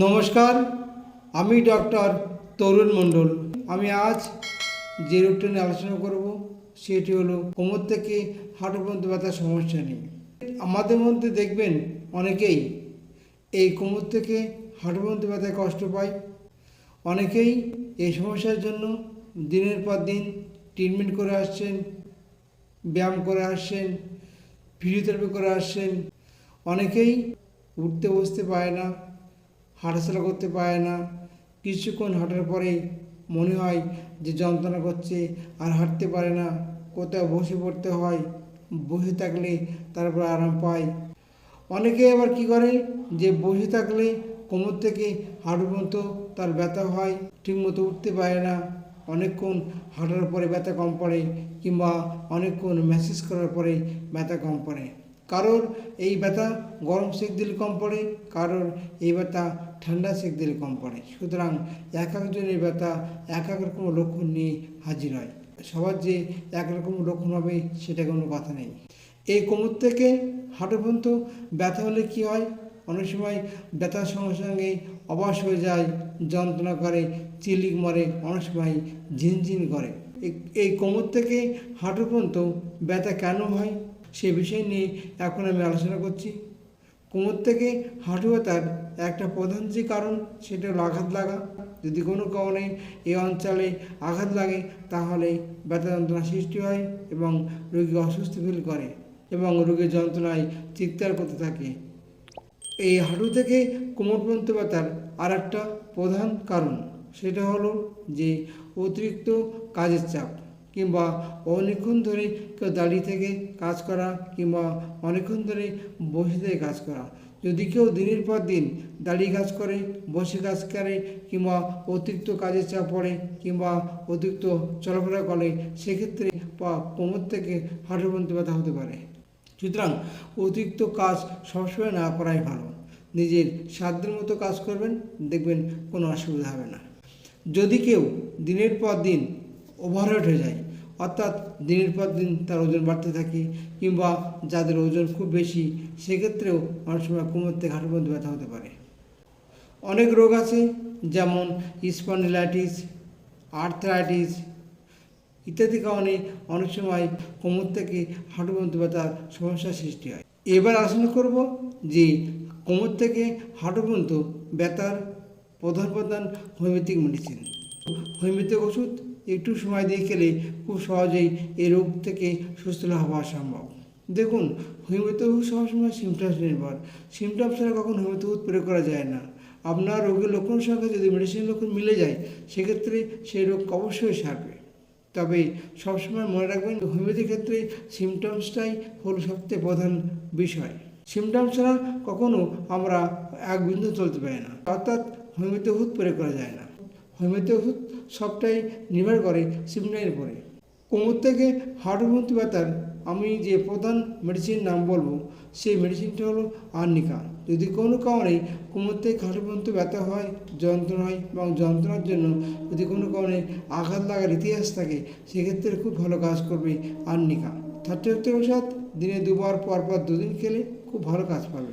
নমস্কার, আমি ডক্টর তরুণ মণ্ডল। আমি আজ যে রোগটা নিয়ে আলোচনা করব, সেটি হলো কোমর থেকে হাঁটু পর্যন্ত ব্যথার সমস্যা নিয়ে। আমাদের মধ্যে দেখবেন অনেকেই এই কোমর থেকে হাঁটু পর্যন্ত ব্যথায় কষ্ট পায়। অনেকেই এই সমস্যার জন্য দিনের পর দিন ট্রিটমেন্ট করে আসছেন, ব্যায়াম করে আসছেন ফিজিওথেরাপি করে আসছেন। অনেকেই উঠতে বসতে পারে না হাঁটাচলা করতে পারে না। কিছুক্ষণ হাঁটার পরে মনে হয় যে যন্ত্রণা করছে আর হাঁটতে পারে না। কোথাও বসে পড়তে হয়, বসে থাকলে তারপর আরাম পায়। অনেকে আবার কি করে যে বসে থাকলে কোমর থেকে হাঁটু পর্যন্ত তার ব্যথা হয়, ঠিকমতো উঠতে পারে না। অনেকক্ষণ হাঁটার পরে ব্যথা কম পড়ে কিংবা অনেকক্ষণ ম্যাসেজ করার পরে ব্যথা কম পড়ে। কারোর এই ব্যথা গরম সেক দিলে কম পড়ে কারোর এই ব্যথা ঠান্ডা সেক দিলে কম পড়ে। সুতরাং এক একজনের ব্যথা এক এক রকম লক্ষণ নিয়ে হাজির হয়। সবার যে একরকম লক্ষণ হবে সেটা কোনো কথা নেই। এই কোমর থেকে হাঁটু পর্যন্ত ব্যথা হলে কি হয়? অনেক সময় ব্যথার সঙ্গে সঙ্গে অবাস হয়ে যায়, যন্ত্রণা করে, চিলিক মারে, অনেক সময় ঝিনঝিন করে। এই- এই কোমর থেকে হাঁটু পর্যন্ত ব্যথা কেন হয়? সে বিষয় নিয়ে এখন আমি আলোচনা করছি। কোমর থেকে হাঁটু ব্যথার একটা প্রধান যে কারণ, সেটা হলো আঘাত লাগা। যদি কোনো কারণে এই অঞ্চলে আঘাত লাগে, তাহলে ব্যথা যন্ত্রণা সৃষ্টি হয় এবং রোগী অসুস্থ ফিল করে এবং রোগীর যন্ত্রণায় চিৎকার করতে থাকে। এই হাঁটু থেকে কোমর পর্যন্ত ব্যথার আর একটা প্রধান কারণ, সেটা হলো যে অতিরিক্ত কাজের চাপ। কিংবা অনেকক্ষণ ধরে কেউ দাঁড়িয়ে থেকে কাজ করা কিংবা অনেকক্ষণ ধরে বসে থেকে কাজ করা। যদি কেউ দিনের পর দিন দাঁড়িয়ে কাজ করে, বসে কাজ করে কিংবা অতিরিক্ত কাজের চাপ পড়ে কিংবা অতিরিক্ত চলাফেরা করে, সেক্ষেত্রে পা কোমর থেকে হাঁটু পর্যন্ত ব্যথা হতে পারে। সুতরাং অতিরিক্ত কাজ সবসময় না করাই ভালো। নিজের সাধ্যের মতো কাজ করবেন, দেখবেন কোনো অসুবিধা হবে না। যদি কেউ দিনের পর দিন ওভারওয়েট হয়ে যায় অর্থাৎ দিনের পর দিন তার ওজন বাড়তে থাকে কিংবা যাদের ওজন খুব বেশি, সেক্ষেত্রেও অনেক সময় কোমর থেকে মধ্যে ব্যথা হতে পারে। অনেক রোগ আছে, যেমন স্পন্ডিলাইটিস আর্থ্রাইটিস ইত্যাদি কারণে অনেক সময় কোমর থেকে হাঁটু পর্যন্ত ব্যথার সমস্যার সৃষ্টি হয়। এবার আলোচনা করব যে কোমর থেকে হাঁটু পর্যন্ত ব্যথার প্রধান প্রধান হোমিওপ্যাথিক মেডিসিন হোমিওপ্যাথিক ওষুধ একটু সময় দিয়ে খেলে খুব সহজেই এই রোগ থেকে সুস্থ লাভ হওয়া সম্ভব। দেখুন হোমিওপ্যাথি সবসময় সিমটমস নির্ভর। সিমটমস ছাড়া কখন হোমিওপ্যাথি প্রয়োগ করা যায় না। আপনার রোগের লক্ষণের সঙ্গে যদি মেডিসিন লক্ষণ মিলে যায়, সেক্ষেত্রে সেই রোগ অবশ্যই সারবে। তবে সবসময় মনে রাখবেন হোমিওপ্যাথির ক্ষেত্রে সিমটমসটাই হলো সবচেয়ে প্রধান বিষয়। সিমটমস ছাড়া কখনো আমরা এক বিন্দু চলতে পারি না, অর্থাৎ হোমিওপ্যাথি ওষুধ প্রয়োগ করা যায় না। হোমিওপ্যাথি ওষুধ সবটাই নির্ভর করে সিমটমের উপরে। কোমর থেকে হাঁটু পর্যন্ত ব্যথার আমি যে প্রধান মেডিসিন নাম বলব, সেই মেডিসিনটা হলো আর্নিকা। যদি কোনো কারণে কোমর থেকে হাঁটু পর্যন্ত ব্যথা হয়, যন্ত্রণা হয় এবং যন্ত্রণার জন্য যদি কোনো কারণে আঘাত লাগার ইতিহাস থাকে, সেক্ষেত্রে খুব ভালো কাজ করবে আর্নিকা। থার্টি ওষুধ দিনে দুবার পর পর দুদিন খেলে খুব ভালো কাজ পাবে।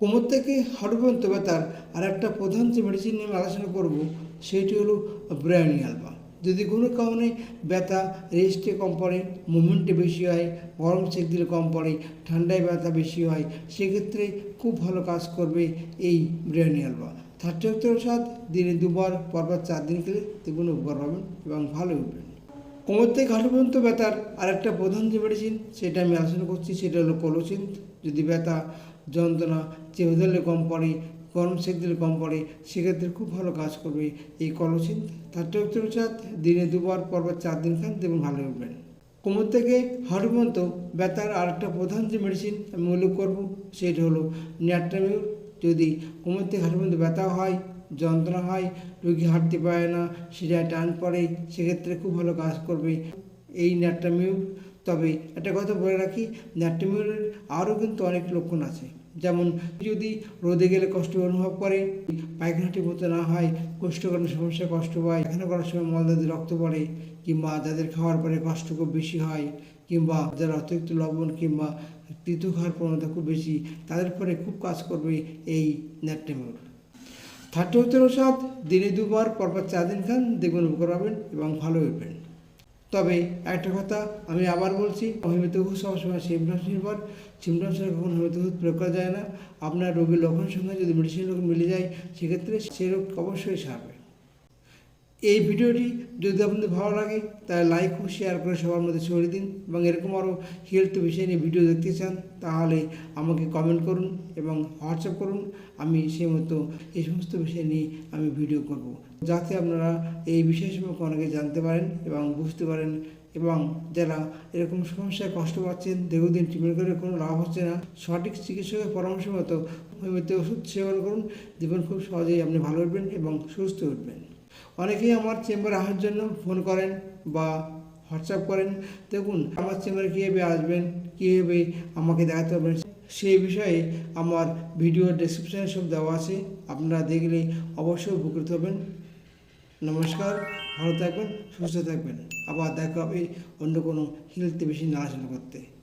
কোমর থেকে হাঁটু পর্যন্ত ব্যথার আর একটা প্রধান যে মেডিসিন নিয়ে আলোচনা করব সেটি হলো ব্রায়নি আলবা যদি কোনো কারণে ব্যথা রেস্টে কম পড়ে মুভমেন্টে বেশি হয়, গরম সেক দিলে কম পড়ে, ঠান্ডায় ব্যথা বেশি হয়, সেক্ষেত্রে খুব ভালো কাজ করবে এই ব্রায়নি আলবা থার্টি সাত, দিনে দুবার, পরপর চার দিন খেলে দেখুন উপকার পাবেন এবং ভালো উঠবেন কোমর থেকে হাঁটু পর্যন্ত ব্যথার আরেকটা প্রধান যে মেডিসিন সেটা আমি আলোচনা করছি, সেটা হলো কলোচিন যদি ব্যথা, যন্ত্রণা ধরলে কম পড়ে গরম সেক দিলে কম পড়ে, সেক্ষেত্রে খুব ভালো কাজ করবে। এই কলোচিন তার চাত দিনে দুবার, পরপর চার দিন খান দেখুন ভালো উঠবেন কোমর থেকে হাঁটু পর্যন্ত ব্যথার আরেকটা প্রধান যে মেডিসিন আমি উল্লেখ করব, সেটা হলো ন্যাট্রামিউর। যদি কোমর থেকে হাঁটু পর্যন্ত ব্যথা হয়, যন্ত্রণা হয়, রোগী হাঁটতে পারে না সেটা টান পড়ে, সেক্ষেত্রে খুব ভালো কাজ করবে এই ন্যাট্রামিউর। তবে একটা কথা বলে রাখি, ন্যাট্রামিউরের আরও কিন্তু অনেক লক্ষণ আছে। যেমন যদি রোদে গেলে কষ্ট অনুভব করে, পায়খানাটি মতো না হয় কোষ্ঠকাঠিন্য সমস্যা কষ্ট হয় পায়খানা করার সময় মলদাদি রক্ত পড়ে, কিংবা যাদের খাওয়ার পরে কষ্ট খুব বেশি হয়, কিংবা যারা অতিরিক্ত লবণ কিংবা তিতো খাওয়ার প্রবণতা খুব বেশি, তাদের পরে খুব কাজ করবে এই ন্যাট্রামিউর থার্টি হচ্ছে ওষুধ দিনে দুবার, পরপর চার দিন খান, দেখবেন উপকার পাবেন এবং ভালো হবেন তবে একটা কথা আমি আবার বলছি হোমিওপ্যাথি ওষুধ সবসময় সিমটমস নির্ভর। সিমটমস কখনো হোমিওপ্যাথি ওষুধ প্রয়োগ করা যায় না। আপনার রোগীর লক্ষণের সঙ্গে যদি মেডিসিন রোগ মিলে যায়, সেক্ষেত্রে সে রোগ অবশ্যই সারবে। এই ভিডিওটি যদি আপনাদের ভালো লাগে, তাহলে লাইক ও শেয়ার করে সবার মধ্যে ছড়িয়ে দিন এবং এরকম আরও হেলথ বিষয় নিয়ে ভিডিও দেখতে চান, তাহলে আমাকে কমেন্ট করুন এবং হোয়াটসঅ্যাপ করুন। আমি সেই মতো এই সমস্ত বিষয় নিয়ে আমি ভিডিও করব। যাতে আপনারা এই বিষয় সম্পর্কে অনেকে জানতে পারেন এবং বুঝতে পারেন এবং যারা এরকম সমস্যায় কষ্ট পাচ্ছেন, দীর্ঘদিন ট্রিটমেন্ট করে কোনো লাভ হচ্ছে না, সঠিক চিকিৎসকের পরামর্শ মতো হোমিওপ্যাথি ওষুধ সেবন করুন। জীবন খুব সহজেই আপনি ভালো উঠবেন এবং সুস্থ উঠবেন। অনেকেই আমার চেম্বারে আসার জন্য ফোন করেন বা হোয়াটসঅ্যাপ করেন। দেখুন, আমার চেম্বারে কীভাবে আসবেন, কীভাবে আমাকে দেখাতে পারবেন সেই বিষয়ে আমার ভিডিও ডেসক্রিপশানে সব দেওয়া আছে। আপনারা দেখলে অবশ্যই উপকৃত হবেন। নমস্কার, ভালো থাকবেন, সুস্থ থাকবেন। আবার দেখা হবে অন্য কোনো হিলতে বেশি না আলোচনা করতে।